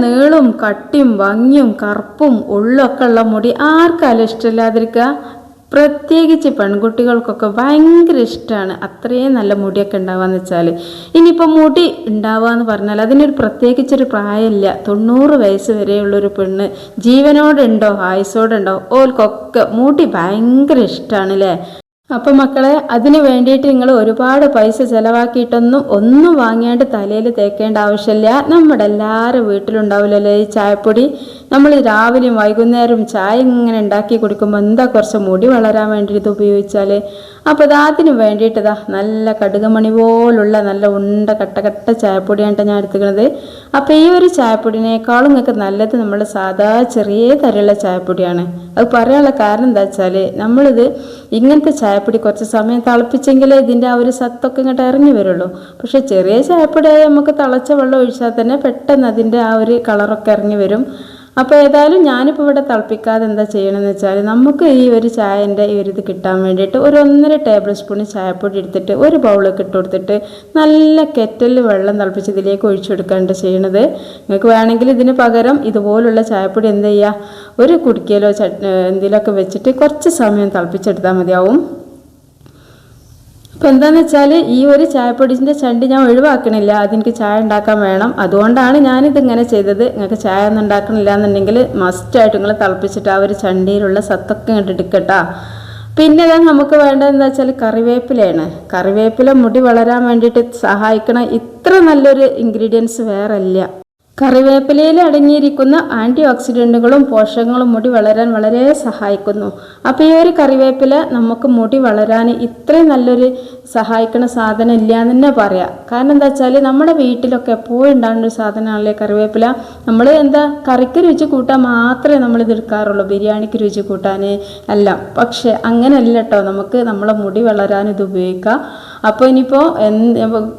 നീളും കട്ടിയും ഭംഗിയും കറുപ്പും ഉള്ളൊക്കെ ഉള്ള മുടി ആർക്കാലും ഇഷ്ടമില്ലാതിരിക്കുക പ്രത്യേകിച്ച് പെൺകുട്ടികൾക്കൊക്കെ ഭയങ്കര ഇഷ്ടമാണ് അത്രയും നല്ല മുടിയൊക്കെ ഉണ്ടാവാന്ന് വെച്ചാൽ ഇനിയിപ്പോൾ മുടി ഉണ്ടാവുക എന്ന് പറഞ്ഞാൽ അതിനൊരു പ്രത്യേകിച്ചൊരു പ്രായമില്ല. തൊണ്ണൂറ് വയസ്സ് വരെയുള്ളൊരു പെണ്ണ് ജീവനോടുണ്ടോ ആയുസോടുണ്ടോ ഓൽക്കൊക്കെ മുടി ഭയങ്കര ഇഷ്ടമാണ് അല്ലേ അപ്പൊ മക്കളെ അതിന് വേണ്ടിയിട്ട് നിങ്ങൾ ഒരുപാട് പൈസ ചെലവാക്കിയിട്ടൊന്നും ഒന്നും വാങ്ങിയാണ്ട് തലയിൽ തേക്കേണ്ട ആവശ്യമില്ല. നമ്മുടെ എല്ലാവരും വീട്ടിലുണ്ടാവില്ലല്ലോ ഈ ചായപ്പൊടി. നമ്മൾ രാവിലെയും വൈകുന്നേരവും ചായ ഇങ്ങനെ ഉണ്ടാക്കി കുടിക്കുമ്പോൾ എന്താ കുറച്ച് മുടി വളരാൻ വേണ്ടി ഇത് ഉപയോഗിച്ചാൽ? അപ്പോൾ അത് അതിന് വേണ്ടിയിട്ടതാ നല്ല കടുകമണി പോലുള്ള നല്ല ഉണ്ട കട്ട കട്ട ചായപ്പൊടിയാണ് ഞാൻ എടുത്തുക്കുന്നത് അപ്പോൾ ഈ ഒരു ചായപ്പൊടിനേക്കാളും നിങ്ങൾക്ക് നല്ലത് നമ്മൾ സാധാ ചെറിയ തരമുള്ള ചായപ്പൊടിയാണ്. അത് പറയാനുള്ള കാരണം എന്താ വെച്ചാൽ നമ്മളിത് ഇങ്ങനത്തെ ചായപ്പൊടി കുറച്ച് സമയം തിളപ്പിച്ചെങ്കിലേ ഇതിന്റെ ആ ഒരു സത്തൊക്കെ ഇങ്ങോട്ട് ഇറങ്ങി വരുള്ളൂ. പക്ഷെ ചെറിയ ചായപ്പൊടിയായി നമുക്ക് തിളച്ച വെള്ളം ഒഴിച്ചാൽ തന്നെ പെട്ടെന്ന് അതിന്റെ ആ ഒരു കളറൊക്കെ ഇറങ്ങി വരും. അപ്പോൾ ഏതായാലും ഞാനിപ്പോൾ ഇവിടെ തിളപ്പിക്കാതെ എന്താ ചെയ്യണമെന്ന് വെച്ചാൽ നമുക്ക് ഈ ഒരു ചായന്റെ ഈ ഒരു ഇത് കിട്ടാൻ വേണ്ടിയിട്ട് ഒരു ഒന്നര ടേബിൾ സ്പൂൺ ചായപ്പൊടി എടുത്തിട്ട് ഒരു ബൗളൊക്കെ ഇട്ട് കൊടുത്തിട്ട് നല്ല കെറ്റലിൽ വെള്ളം തിളപ്പിച്ച് ഇതിലേക്ക് ഒഴിച്ചു കൊടുക്കാണ്ട് ചെയ്യണത്. നിങ്ങൾക്ക് വേണമെങ്കിൽ ഇതിന് പകരം ഇതുപോലുള്ള ചായപ്പൊടി എന്ത് ചെയ്യുക ഒരു കുടിക്കലോ ചട്ട് എന്തെങ്കിലുമൊക്കെ വെച്ചിട്ട് കുറച്ച് സമയം തിളപ്പിച്ചെടുത്താൽ മതിയാവും. അപ്പം എന്താണെന്ന് വെച്ചാൽ ഈ ഒരു ചായപ്പൊടിന്റെ ചണ്ടി ഞാൻ ഒഴിവാക്കണില്ല. അതെനിക്ക് ചായ ഉണ്ടാക്കാൻ വേണം. അതുകൊണ്ടാണ് ഞാനിത് ഇങ്ങനെ ചെയ്തത്. നിങ്ങൾക്ക് ചായ ഒന്നും ഉണ്ടാക്കണില്ല എന്നുണ്ടെങ്കിൽ മസ്റ്റായിട്ട് നിങ്ങൾ തിളപ്പിച്ചിട്ട് ആ ഒരു ചണ്ടിയിലുള്ള സത്തൊക്കെ എടുക്കട്ടാ. പിന്നെ ഇതാ നമുക്ക് വേണ്ടത് എന്താ വെച്ചാൽ കറിവേപ്പിലയാണ്. കറിവേപ്പില മുടി വളരാൻ വേണ്ടിയിട്ട് സഹായിക്കണ ഇത്ര നല്ലൊരു ഇൻഗ്രീഡിയൻസ് വേറെ ഇല്ല കറിവേപ്പിലയിൽ അടങ്ങിയിരിക്കുന്ന ആന്റി ഓക്സിഡന്റുകളും പോഷകങ്ങളും മുടി വളരാൻ വളരെ സഹായിക്കുന്നു. അപ്പോൾ ഈ ഒരു കറിവേപ്പില നമുക്ക് മുടി വളരാൻ ഇത്രയും നല്ലൊരു സഹായിക്കുന്ന സാധനം ഇല്ല എന്ന് തന്നെ പറയാം. കാരണം എന്താ വെച്ചാൽ നമ്മുടെ വീട്ടിലൊക്കെ എപ്പോഴും ഉണ്ടാകുന്ന ഒരു സാധനമാണല്ലേ കറിവേപ്പില. നമ്മൾ എന്താ കറിക്ക് രുചി കൂട്ടാൻ മാത്രമേ നമ്മൾ ഇത് എടുക്കാറുള്ളൂ. ബിരിയാണിക്ക് രുചി കൂട്ടാൻ എല്ലാം. പക്ഷേ അങ്ങനെയല്ല കേട്ടോ. നമുക്ക് നമ്മളെ മുടി വളരാൻ ഇത് ഉപയോഗിക്കാം. അപ്പോൾ ഇനിയിപ്പോൾ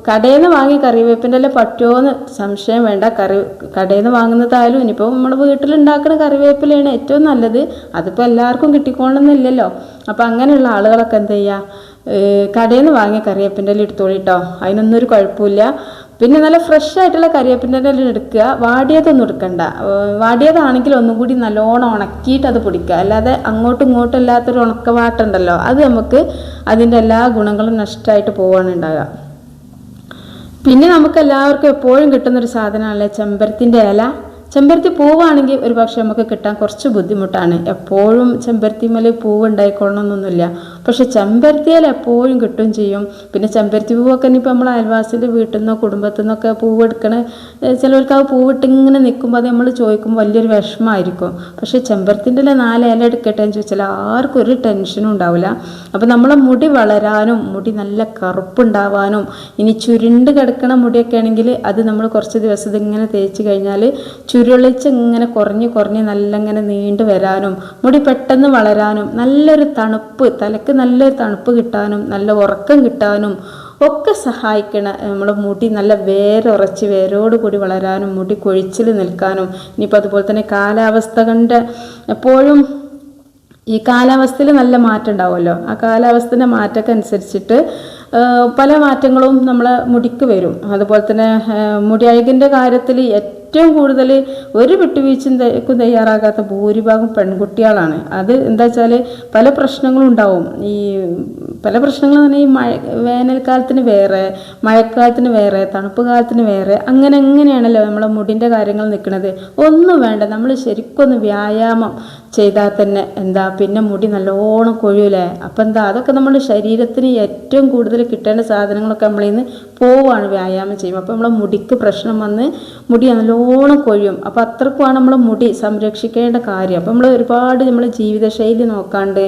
കടയിൽ നിന്ന് വാങ്ങിയ കറിവേപ്പിന്റെ പറ്റുമോ പറ്റുമോയെന്ന് സംശയം വേണ്ട. കറി കടയിൽ നിന്ന് വാങ്ങുന്നതായാലും ഇനിയിപ്പോൾ നമ്മൾ വീട്ടിലുണ്ടാക്കുന്ന കറിവേപ്പിലയാണ് ഏറ്റവും നല്ലത്. അതിപ്പോൾ എല്ലാവർക്കും കിട്ടിക്കോണമെന്നില്ലല്ലോ അപ്പോൾ അങ്ങനെയുള്ള ആളുകളൊക്കെ എന്ത് ചെയ്യുക കടയിൽ നിന്ന് വാങ്ങിയ കറിവേപ്പിന്റെ എല്ലാം എടുത്തോളി കേട്ടോ അതിനൊന്നും ഒരു കുഴപ്പമില്ല. പിന്നെ നല്ല ഫ്രഷ് ആയിട്ടുള്ള കറിവേപ്പിന്റെ ഇല എടുക്കുക. വാടിയതൊന്നും എടുക്കണ്ട. വാടിയതാണെങ്കിൽ ഒന്നും കൂടി നല്ലോണം ഉണക്കിയിട്ട് അത് പൊടിക്കുക. അല്ലാതെ അങ്ങോട്ടും ഇങ്ങോട്ടും ഇല്ലാത്തൊരു ഉണക്കവാട്ടുണ്ടല്ലോ അത് നമുക്ക് അതിന്റെ എല്ലാ ഗുണങ്ങളും നഷ്ടമായിട്ട് പോവാണ് പിന്നെ നമുക്ക് എല്ലാവർക്കും എപ്പോഴും കിട്ടുന്നൊരു സാധനമല്ലേ ചെമ്പരത്തിന്റെ ഇല. ചെമ്പരത്തി പൂവാണെങ്കിൽ ഒരു പക്ഷേ നമുക്ക് കിട്ടാൻ കുറച്ച് ബുദ്ധിമുട്ടാണ്. എപ്പോഴും ചെമ്പരത്തിമേൽ പൂവ് ഉണ്ടായിക്കൊള്ളണമെന്നൊന്നുമില്ല പക്ഷെ ചെമ്പരത്തിയിൽ എപ്പോഴും കിട്ടും ചെയ്യും. പിന്നെ ചെമ്പരത്തി പൂവൊക്കെ ഇനിയിപ്പോൾ നമ്മൾ അയൽവാസിന്റെ വീട്ടിൽ നിന്നോ കുടുംബത്തിൽ നിന്നൊക്കെ പൂവ് എടുക്കണ ചിലവർക്ക് ആ പൂവിട്ട് ഇങ്ങനെ നിൽക്കുമ്പോൾ അത് നമ്മൾ ചോദിക്കുമ്പോൾ വലിയൊരു വിഷമമായിരിക്കും പക്ഷേ ചെമ്പരത്തിന്റെ നാല് ഇല എടുക്കട്ടെ എന്ന് ചോദിച്ചാൽ ആർക്കും ഒരു ടെൻഷനും ഉണ്ടാവില്ല. അപ്പോൾ നമ്മളെ മുടി വളരാനും മുടി നല്ല കറുപ്പുണ്ടാവാനും ഇനി ചുരുണ്ട് കിടക്കണ മുടിയൊക്കെ ആണെങ്കിൽ അത് നമ്മൾ കുറച്ച് ദിവസം ഇതിങ്ങനെ തേച്ച് കഴിഞ്ഞാൽ ചുരുളിച്ച് ഇങ്ങനെ കുറഞ്ഞ് കുറഞ്ഞ് നല്ല ഇങ്ങനെ നീണ്ടു വരാനും മുടി പെട്ടെന്ന് വളരാനും നല്ലൊരു തണുപ്പ് തലക്ക് നല്ലൊരു തണുപ്പ് കിട്ടാനും നല്ല ഉറക്കം കിട്ടാനും ഒക്കെ സഹായിക്കണ നമ്മുടെ മുടി നല്ല വേരുറച്ച് വേരോട് കൂടി വളരാനും മുടി കൊഴിച്ചിൽ നിൽക്കാനും ഇനിയിപ്പോൾ അതുപോലെ തന്നെ കാലാവസ്ഥ കണ്ട് എപ്പോഴും ഈ കാലാവസ്ഥയിൽ നല്ല മാറ്റം ഉണ്ടാവുമല്ലോ. ആ കാലാവസ്ഥന്റെ മാറ്റമൊക്കെ അനുസരിച്ചിട്ട് പല മാറ്റങ്ങളും നമ്മളെ മുടിക്ക് വരും. അതുപോലെ തന്നെ മുടി അഴുകിന്റെ കാര്യത്തിൽ ഏറ്റവും കൂടുതൽ ഒരു വിട്ടുവീഴ്ചയും തേക്കും തയ്യാറാകാത്ത ഭൂരിഭാഗം പെൺകുട്ടികളാണ്. അത് എന്താ വെച്ചാൽ പല പ്രശ്നങ്ങളും ഉണ്ടാവും. ഈ പല പ്രശ്നങ്ങളും തന്നെ ഈ മഴ വേനൽക്കാലത്തിന് വേറെ മഴക്കാലത്തിന് വേറെ തണുപ്പ് കാലത്തിന് വേറെ അങ്ങനെ എങ്ങനെയാണല്ലോ നമ്മളെ മുടിന്റെ കാര്യങ്ങൾ നിൽക്കുന്നത്. ഒന്നും വേണ്ട. നമ്മൾ ശരിക്കൊന്ന് വ്യായാമം ചെയ്താൽ തന്നെ എന്താ പിന്നെ മുടി നല്ലോണം കൊഴിയൂലേ? അപ്പം എന്താ അതൊക്കെ നമ്മുടെ ശരീരത്തിന് ഏറ്റവും കൂടുതൽ കിട്ടേണ്ട സാധനങ്ങളൊക്കെ നമ്മളിൽ നിന്ന് പോവാണ് വ്യായാമം ചെയ്യുമ്പോൾ. അപ്പോൾ നമ്മളെ മുടിക്ക് പ്രശ്നം വന്ന് മുടി നല്ലോണം കൊഴിയും. അപ്പോൾ അത്രക്കുമാണ് നമ്മൾ മുടി സംരക്ഷിക്കേണ്ട കാര്യം. അപ്പോൾ നമ്മൾ ഒരുപാട് നമ്മൾ ജീവിതശൈലി നോക്കാണ്ട്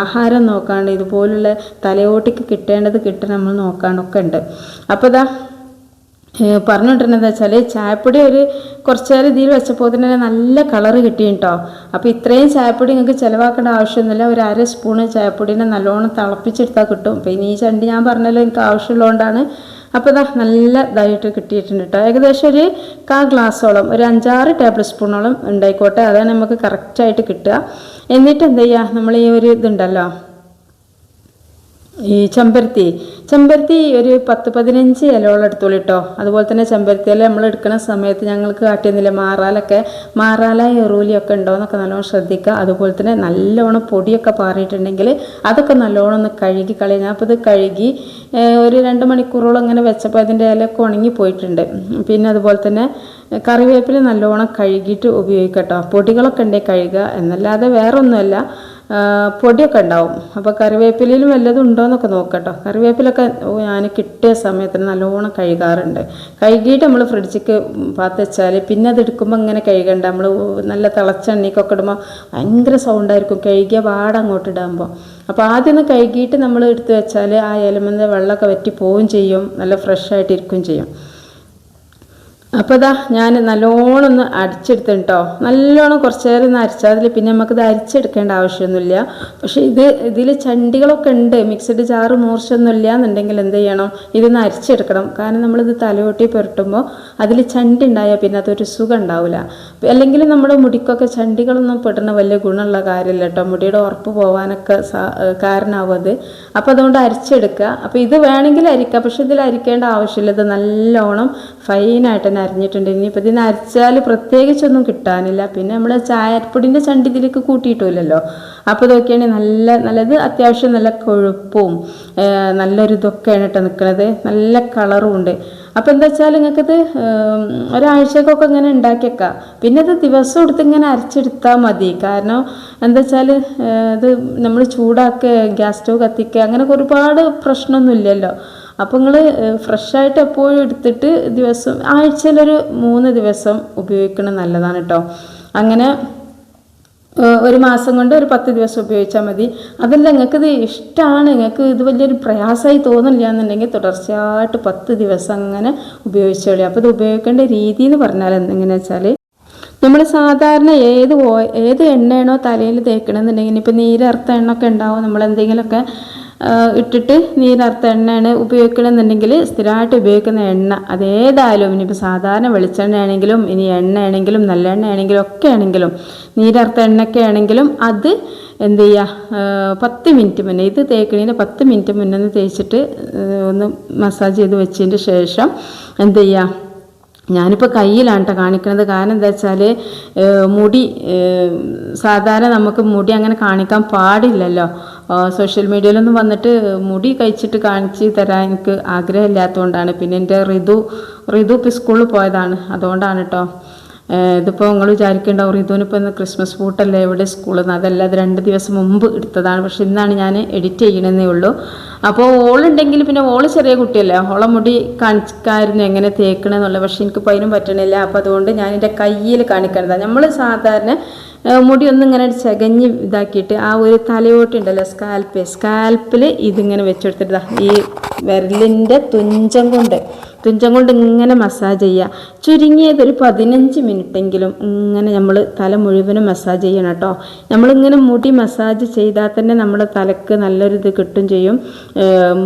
ആഹാരം നോക്കാണ്ട് ഇതുപോലുള്ള തലയോട്ടിക്ക് കിട്ടേണ്ടത് കിട്ടണം നമ്മൾ നോക്കാണ്ടൊക്കെ ഉണ്ട്. അപ്പോൾ ഇതാ പറഞ്ഞുകൊണ്ടിരുന്നത് വെച്ചാൽ ചായപ്പൊടി ഒരു കുറച്ച് നേരം ഇതിൽ വെച്ചപ്പോൾ തന്നെ നല്ല കളറ് കിട്ടി കേട്ടോ അപ്പോൾ ഇത്രയും ചായപ്പൊടി നിങ്ങൾക്ക് ചിലവാക്കേണ്ട ആവശ്യമൊന്നുമില്ല. ഒരു അര സ്പൂണ് ചായപ്പൊടിനെ നല്ലോണം തിളപ്പിച്ചെടുത്താൽ കിട്ടും. പിന്നെ ഈ ചണ്ടി ഞാൻ പറഞ്ഞല്ലോ എനിക്ക് ആവശ്യമുള്ളതുകൊണ്ടാണ് അപ്പോൾ ഇതാ നല്ല ഇതായിട്ട് കിട്ടിയിട്ടുണ്ട് കേട്ടോ ഏകദേശം ഒരു കാ ഗ്ലാസ്സോളം ഒരു അഞ്ചാറ് ടേബിൾ സ്പൂണോളം ഉണ്ടായിക്കോട്ടെ. അതാണ് നമുക്ക് കറക്റ്റായിട്ട് കിട്ടുക. എന്നിട്ട് എന്ത് ചെയ്യുക നമ്മൾ ഈ ഒരു ഇതുണ്ടല്ലോ ഈ ചെമ്പരത്തി. ചെമ്പരത്തി ഒരു പത്ത് പതിനഞ്ച് ഇലയോളം എടുത്തോളൂ കേട്ടോ അതുപോലെ തന്നെ ചെമ്പരത്തി ഇല നമ്മൾ എടുക്കുന്ന സമയത്ത് ഞങ്ങൾക്ക് കാട്ടിയൊന്നുമില്ല. മാറാലൊക്കെ മാറാല എറൂലിയൊക്കെ ഉണ്ടോ എന്നൊക്കെ നല്ലോണം ശ്രദ്ധിക്കുക. അതുപോലെ തന്നെ നല്ലോണം പൊടിയൊക്കെ പാറിയിട്ടുണ്ടെങ്കിൽ അതൊക്കെ നല്ലോണം ഒന്ന് കഴുകി കളയുക ഞാൻ അപ്പോൾ ഇത് കഴുകി ഒരു രണ്ട് മണിക്കൂറോളം അങ്ങനെ വെച്ചപ്പോൾ അതിന്റെ ഇലയൊക്കെ ഉണങ്ങി പോയിട്ടുണ്ട്. പിന്നെ അതുപോലെ തന്നെ കറിവേപ്പില നല്ലോണം കഴുകിയിട്ട് ഉപയോഗിക്കട്ടോ പൊടികളൊക്കെ ഉണ്ടെങ്കിൽ കഴുകുക. എന്നല്ലാതെ വേറെ ഒന്നുമല്ല ആ, പൊടിയൊക്കെ ഉണ്ടാവും. അപ്പോൾ കറിവേപ്പിലയിലും വല്ലതും ഉണ്ടോ എന്നൊക്കെ നോക്കട്ടോ. കറിവേപ്പിലൊക്കെ ഞാൻ കിട്ടിയ സമയത്തിന് നല്ലോണം കഴുകാറുണ്ട്. കഴുകിയിട്ട് നമ്മൾ ഫ്രിഡ്ജിക്ക് പാത്ത് വെച്ചാൽ പിന്നെ അത് എടുക്കുമ്പോൾ ഇങ്ങനെ കഴുകണ്ട. നമ്മൾ നല്ല തിളച്ച എണ്ണയ്ക്കൊക്കെ ഇടുമ്പോൾ ഭയങ്കര സൗണ്ടായിരിക്കും കഴുകിയ പാടങ്ങോട്ട് ഇടാകുമ്പോൾ അപ്പോൾ ആദ്യം ഒന്ന് കഴുകിയിട്ട് നമ്മൾ എടുത്ത് വെച്ചാൽ ആ ഇലമെന്ന് വെള്ളമൊക്കെ വറ്റി പോവുകയും ചെയ്യും. നല്ല ഫ്രഷ് ആയിട്ട് ഇരിക്കുകയും ചെയ്യും. അപ്പോൾ ഇതാ ഞാൻ നല്ലോണം ഒന്ന് അടിച്ചെടുത്തിട്ട് കേട്ടോ നല്ലോണം കുറച്ച് നേരം ഒന്ന് അരച്ചാൽ അതിൽ പിന്നെ നമുക്കിത് അരിച്ചെടുക്കേണ്ട ആവശ്യമൊന്നുമില്ല. പക്ഷേ ഇത് ഇതിൽ ചണ്ടികളൊക്കെ ഉണ്ട്. മിക്സഡ് ചാറ് മൂർച്ചൊന്നും ഇല്ല എന്നുണ്ടെങ്കിൽ എന്ത് ചെയ്യണം? ഇതൊന്ന് അരിച്ചെടുക്കണം. കാരണം നമ്മളിത് തലയോട്ടി പുരട്ടുമ്പോൾ അതിൽ ചണ്ടി ഉണ്ടായാൽ പിന്നെ അതൊരു സുഖം ഉണ്ടാവില്ല അല്ലെങ്കിൽ നമ്മുടെ മുടിക്കൊക്കെ ചണ്ടികളൊന്നും പെടുന്ന വലിയ ഗുണമുള്ള കാര്യമില്ല കേട്ടോ മുടിയുടെ ഉറപ്പ് പോകാനൊക്കെ കാരണമാവും അത്. അപ്പോൾ അതുകൊണ്ട് അരിച്ചെടുക്കുക. അപ്പോൾ ഇത് വേണമെങ്കിൽ അരിക്കുക പക്ഷേ ഇതിൽ അരിക്കേണ്ട ആവശ്യമില്ല. ഇത് നല്ലോണം ഫൈനായിട്ട് അരിഞ്ഞിട്ടുണ്ട് ഇനിയിപ്പോൾ ഇതിന് അരിച്ചാൽ പ്രത്യേകിച്ചൊന്നും കിട്ടാനില്ല. പിന്നെ നമ്മൾ ചായപ്പൊടിന്റെ ചണ്ടി ഇതിലേക്ക് കൂട്ടിയിട്ടില്ലല്ലോ അപ്പോൾ ഇതൊക്കെയാണ് നല്ല നല്ലത്. അത്യാവശ്യം നല്ല കൊഴുപ്പും നല്ലൊരു ഇതൊക്കെയാണ് കേട്ടോ നിൽക്കുന്നത് നല്ല കളറും ഉണ്ട്. അപ്പോൾ എന്താ വെച്ചാൽ നിങ്ങൾക്കത് ഒരാഴ്ചക്കൊക്കെ ഇങ്ങനെ ഉണ്ടാക്കിയേക്കാം. പിന്നെ അത് ദിവസം എടുത്ത് ഇങ്ങനെ അരച്ചെടുത്താൽ മതി. കാരണം എന്താ വെച്ചാൽ ഇത് നമ്മൾ ചൂടാക്കുക ഗ്യാസ് സ്റ്റവ് കത്തിക്കുക അങ്ങനെയൊക്കെ ഒരുപാട് പ്രശ്നമൊന്നും ഇല്ലല്ലോ. അപ്പോൾ നിങ്ങൾ ഫ്രഷായിട്ട് എപ്പോഴും എടുത്തിട്ട് ദിവസം ആഴ്ചയിലൊരു മൂന്ന് ദിവസം ഉപയോഗിക്കണം നല്ലതാണ് കേട്ടോ അങ്ങനെ ഒരു മാസം കൊണ്ട് ഒരു പത്ത് ദിവസം ഉപയോഗിച്ചാൽ മതി. അതല്ല നിങ്ങൾക്കിത് ഇഷ്ടമാണ് നിങ്ങൾക്ക് ഇത് വലിയൊരു പ്രയാസമായി തോന്നില്ല എന്നുണ്ടെങ്കിൽ തുടർച്ചയായിട്ട് പത്ത് ദിവസം അങ്ങനെ ഉപയോഗിച്ചോളി. അപ്പോൾ ഇത് ഉപയോഗിക്കേണ്ട രീതി എന്ന് പറഞ്ഞാൽ എന്തെങ്ങനെയാ വെച്ചാൽ നമ്മൾ സാധാരണ ഏത് ഏത് എണ്ണയാണോ തലയിൽ തേക്കണമെന്നുണ്ടെങ്കിൽ ഇപ്പോൾ നീരർത്ത എണ്ണ ഒക്കെ ഉണ്ടാവും നമ്മൾ എന്തെങ്കിലുമൊക്കെ ഇട്ടിട്ട് നീരാർത്ത എണ്ണയാണ് ഉപയോഗിക്കണമെന്നുണ്ടെങ്കിൽ സ്ഥിരമായിട്ട് ഉപയോഗിക്കുന്ന എണ്ണ. അതേതായാലും ഇനിയിപ്പോൾ സാധാരണ വെളിച്ചെണ്ണ ആണെങ്കിലും ഇനി എണ്ണയാണെങ്കിലും നല്ലെണ്ണ ആണെങ്കിലും ഒക്കെ ആണെങ്കിലും നീരാർത്ത എണ്ണയൊക്കെ ആണെങ്കിലും അത് എന്ത് ചെയ്യുക പത്ത് മിനിറ്റ് മുന്നേ ഇത് തേക്കണതിന് പത്ത് മിനിറ്റ് മുന്നേ ഒന്ന് തേച്ചിട്ട് ഒന്ന് മസാജ് ചെയ്ത് വെച്ചതിന് ശേഷം എന്ത് ചെയ്യുക ഞാനിപ്പോൾ കയ്യിലാണ് കേട്ടോ കാണിക്കുന്നത് കാരണം എന്താ വെച്ചാൽ മുടി സാധാരണ നമുക്ക് മുടി അങ്ങനെ കാണിക്കാൻ പാടില്ലല്ലോ. സോഷ്യൽ മീഡിയയിലൊന്നും വന്നിട്ട് മുടി കഴിച്ചിട്ട് കാണിച്ച് തരാൻ എനിക്ക് ആഗ്രഹമില്ലാത്തതുകൊണ്ടാണ്. പിന്നെ എന്റെ ഋതു ഋതു ഇപ്പോൾ സ്കൂളിൽ പോയതാണ്. അതുകൊണ്ടാണ് കേട്ടോ ഇതിപ്പോൾ നിങ്ങൾ വിചാരിക്കേണ്ടാവും ഋതുവിനിപ്പോൾ ഇന്ന് ക്രിസ്മസ് പൂട്ടല്ലേ എവിടെ സ്കൂളിൽ നിന്ന് അതല്ല അത് രണ്ട് ദിവസം മുമ്പ് എടുത്തതാണ്. പക്ഷെ ഇന്നാണ് ഞാൻ എഡിറ്റ് ചെയ്യണമെന്നേ ഉള്ളൂ. അപ്പോൾ ഓളുണ്ടെങ്കിൽ പിന്നെ ഓൾ ചെറിയ കുട്ടിയല്ലേ? ഓളെ മുടി കാണിക്കായിരുന്നു എങ്ങനെ തേക്കണമെന്നുള്ളത് പക്ഷെ എനിക്കിപ്പോൾ അതിനും പറ്റണില്ല. അപ്പോൾ അതുകൊണ്ട് ഞാൻ എന്റെ കയ്യിൽ കാണിക്കണതാണ് നമ്മൾ സാധാരണ മുടി ഒന്ന് ഇങ്ങനെ ചകഞ്ഞ് ഇതാക്കിയിട്ട് ആ ഒരു തലയോട്ടുണ്ടല്ലോ സ്കാൽപ്പ് സ്കാൽപ്പിൽ ഇതിങ്ങനെ വെച്ചെടുത്തിട്ട് ഈ വിരലിന്റെ തുഞ്ചം കൊണ്ട് തുഞ്ചം കൊണ്ട് ഇങ്ങനെ മസാജ് ചെയ്യുക ചുരുങ്ങിയത് ഒരു പതിനഞ്ച് മിനിറ്റെങ്കിലും ഇങ്ങനെ നമ്മൾ തല മുഴുവനും മസാജ് ചെയ്യണം കേട്ടോ. നമ്മളിങ്ങനെ മുടി മസാജ് ചെയ്താൽ തന്നെ നമ്മുടെ തലക്ക് നല്ലൊരിത് കിട്ടും ചെയ്യും.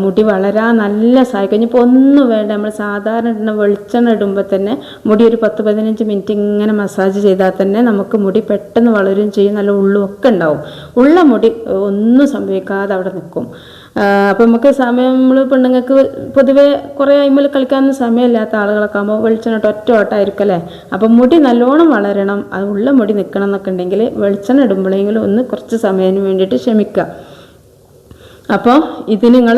മുടി വളരാൻ നല്ല സഹായിക്കും. ഇനിയിപ്പോൾ ഒന്നും വേണ്ട. നമ്മൾ സാധാരണ വെളിച്ചെണ്ണ ഇടുമ്പോൾ തന്നെ മുടി ഒരു പത്ത് പതിനഞ്ച് മിനിറ്റ് ഇങ്ങനെ മസാജ് ചെയ്താൽ തന്നെ നമുക്ക് മുടി പെട്ടെന്ന് വളരും ചെയ്യും. നല്ല ഉള്ളും ഒക്കെ ഉണ്ടാവും. ഉള്ള മുടി ഒന്നും സംഭവിക്കാതെ അവിടെ നിൽക്കും അപ്പം നമുക്ക് സമയം നമ്മൾ പെണ്ണുങ്ങൾക്ക് പൊതുവേ കുറേ അയിമൽ കളിക്കാനൊന്നും സമയമില്ലാത്ത ആളുകളൊക്കെ ആകുമ്പോൾ വെളിച്ചെണ്ണ ഒറ്റ ഓട്ടമായിരിക്കും അല്ലേ? അപ്പം മുടി നല്ലോണം വളരണം അത് ഉള്ള മുടി നിൽക്കണം എന്നൊക്കെ ഉണ്ടെങ്കിൽ വെളിച്ചെണ്ണ ഇടുമ്പോഴെങ്കിലും ഒന്ന് കുറച്ച് സമയത്തിന് വേണ്ടിയിട്ട് ക്ഷമിക്കുക അപ്പോൾ ഇത് നിങ്ങൾ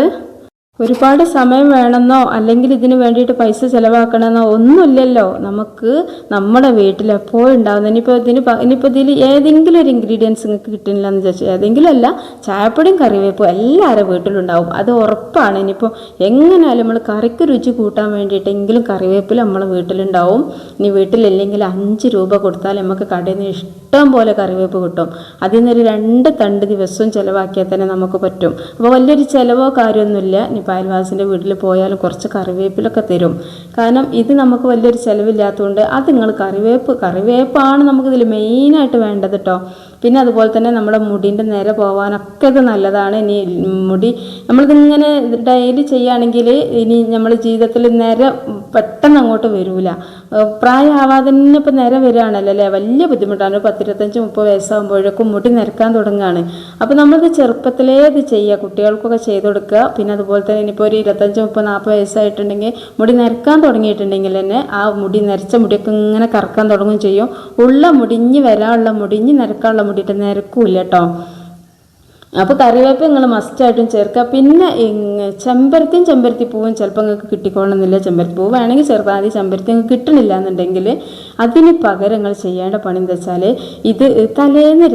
ഒരുപാട് സമയം വേണമെന്നോ അല്ലെങ്കിൽ ഇതിന് വേണ്ടിയിട്ട് പൈസ ചിലവാക്കണമെന്നോ ഒന്നുമില്ലല്ലോ. നമുക്ക് നമ്മുടെ വീട്ടിൽ എപ്പോഴും ഉണ്ടാകുന്ന ഇനിയിപ്പോൾ ഇതിന് ഇനിയിപ്പോൾ ഇതിൽ ഏതെങ്കിലും ഒരു ഇൻഗ്രീഡിയൻസ് നിങ്ങൾക്ക് കിട്ടുന്നില്ല എന്ന് ചോദിച്ചാൽ ഏതെങ്കിലും അല്ല ചായപ്പൊടിയും കറിവേപ്പും എല്ലാവരും വീട്ടിലുണ്ടാവും. അത് ഉറപ്പാണ്. ഇനിയിപ്പോൾ എങ്ങനെയാലും നമ്മൾ കറിക്ക് രുചി കൂട്ടാൻ വേണ്ടിയിട്ടെങ്കിലും കറിവേപ്പില നമ്മളെ വീട്ടിലുണ്ടാവും. ഇനി വീട്ടിലില്ലെങ്കിൽ അഞ്ച് രൂപ കൊടുത്താൽ നമുക്ക് കടയിൽ നിന്ന് ഇഷ്ടം പോലെ കറിവേപ്പ് കിട്ടും. അതിൽ നിന്നൊരു രണ്ട് തണ്ട് ദിവസവും ചിലവാക്കിയാൽ തന്നെ നമുക്ക് പറ്റും. അപ്പോൾ വലിയൊരു ചിലവോ കാര്യമൊന്നുമില്ല. ഇനി അയൽവാസിന്റെ വീട്ടിൽ പോയാലും കുറച്ച് കറിവേപ്പിലൊക്കെ തരും. കാരണം ഇത് നമുക്ക് വലിയൊരു ചിലവില്ലാത്തതുകൊണ്ട് അത് നിങ്ങൾ കറിവേപ്പ് കറിവേപ്പാണ് നമുക്കിതിൽ മെയിനായിട്ട് വേണ്ടത് കേട്ടോ പിന്നെ അതുപോലെ തന്നെ നമ്മുടെ മുടിന്റെ നേരെ പോകാനൊക്കെ ഇത് നല്ലതാണ്. ഇനി മുടി നമ്മളിതിങ്ങനെ ഡെയിലി ചെയ്യുകയാണെങ്കിൽ ഇനി നമ്മൾ ജീവിതത്തിൽ നേരെ പെട്ടെന്ന് അങ്ങോട്ട് വരൂല. പ്രായമാവാതെ തന്നെ ഇപ്പം നേരെ വരികയാണല്ലോ അല്ലേ? വലിയ ബുദ്ധിമുട്ടാണ്. ഒരു പത്തിരുപത്തഞ്ച് മുപ്പത് വയസ്സാകുമ്പോഴേക്കും മുടി നിരക്കാൻ തുടങ്ങുകയാണ്. അപ്പോൾ നമ്മളിത് ചെറുപ്പത്തിലേ ഇത് ചെയ്യുക. കുട്ടികൾക്കൊക്കെ ചെയ്ത് കൊടുക്കുക. പിന്നെ അതുപോലെ തന്നെ ഇനിയിപ്പോൾ ഒരു ഇരുപത്തഞ്ച് മുപ്പത് നാൽപ്പത് വയസ്സായിട്ടുണ്ടെങ്കിൽ മുടി നിരക്കാൻ തുടങ്ങിയിട്ടുണ്ടെങ്കിൽ തന്നെ ആ മുടി നരച്ച മുടിയൊക്കെ ഇങ്ങനെ കറക്കാൻ തുടങ്ങുകയും ചെയ്യും. ഉള്ള മുടിഞ്ഞ് വരാനുള്ള മുടിഞ്ഞ് നിരക്കാനുള്ള മുടിയിട്ട് നിരക്കൂല്ല കേട്ടോ അപ്പോൾ കറിവേപ്പ് നിങ്ങൾ മസ്റ്റായിട്ടും ചേർക്കുക പിന്നെ ചെമ്പരത്തിയും ചെമ്പരത്തി പൂവും ചിലപ്പോൾ നിങ്ങൾക്ക് കിട്ടിക്കോളണമെന്നില്ല പൂവ് വേണമെങ്കിൽ ചേർക്കാം. ആദ്യം ചെമ്പരത്തി നിങ്ങൾക്ക് കിട്ടണില്ല എന്നുണ്ടെങ്കിൽ അതിന് പകരം നിങ്ങൾ ചെയ്യേണ്ട പണി എന്താ വെച്ചാൽ ഇത് തലേന്ന്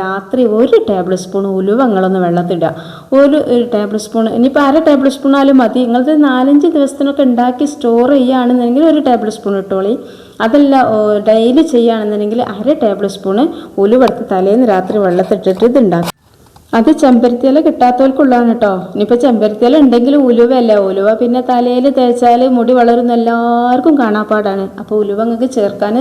രാത്രി ഒരു ടേബിൾ സ്പൂൺ ഉലുവ നിങ്ങളൊന്ന് വെള്ളത്തിടുക ഒരു ടേബിൾ സ്പൂൺ ഇനിയിപ്പോൾ അര ടേബിൾ സ്പൂണാലും മതി. നിങ്ങളത് നാലഞ്ച് ദിവസത്തിനൊക്കെ ഉണ്ടാക്കി സ്റ്റോർ ചെയ്യുകയാണെന്നുണ്ടെങ്കിൽ ഒരു ടേബിൾ സ്പൂൺ ഇട്ടോളി. അതല്ല ഡെയിലി ചെയ്യുകയാണെന്നുണ്ടെങ്കിൽ അര ടേബിൾ സ്പൂണ് ഉലുവെടുത്ത് തലേന്ന് രാത്രി വെള്ളത്തിട്ടിട്ട് ഇത് ഉണ്ടാക്കുക അത് ചെമ്പരത്തിയില കിട്ടാത്തവർക്കുള്ളതാണ് കേട്ടോ. ഇനിയിപ്പോൾ ചെമ്പരത്തിയില ഉണ്ടെങ്കിൽ ഉലുവല്ല ഉലുവ പിന്നെ തലയിൽ തേച്ചാൽ മുടി വളരുന്ന എല്ലാവർക്കും കാണാപ്പാടാണ്. അപ്പോൾ ഉലുവ നിങ്ങൾക്ക് ചേർക്കാൻ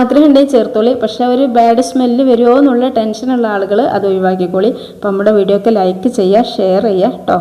ആഗ്രഹം ഉണ്ടെങ്കിൽ ചേർത്തോളി പക്ഷേ ഒരു ബാഡ് സ്മെല്ല് വരുമോ എന്നുള്ള ടെൻഷനുള്ള ആളുകൾ അത് ഒഴിവാക്കിക്കോളി. അപ്പോൾ നമ്മുടെ വീഡിയോക്ക് ലൈക്ക് ചെയ്യുക ഷെയർ ചെയ്യുക കേട്ടോ.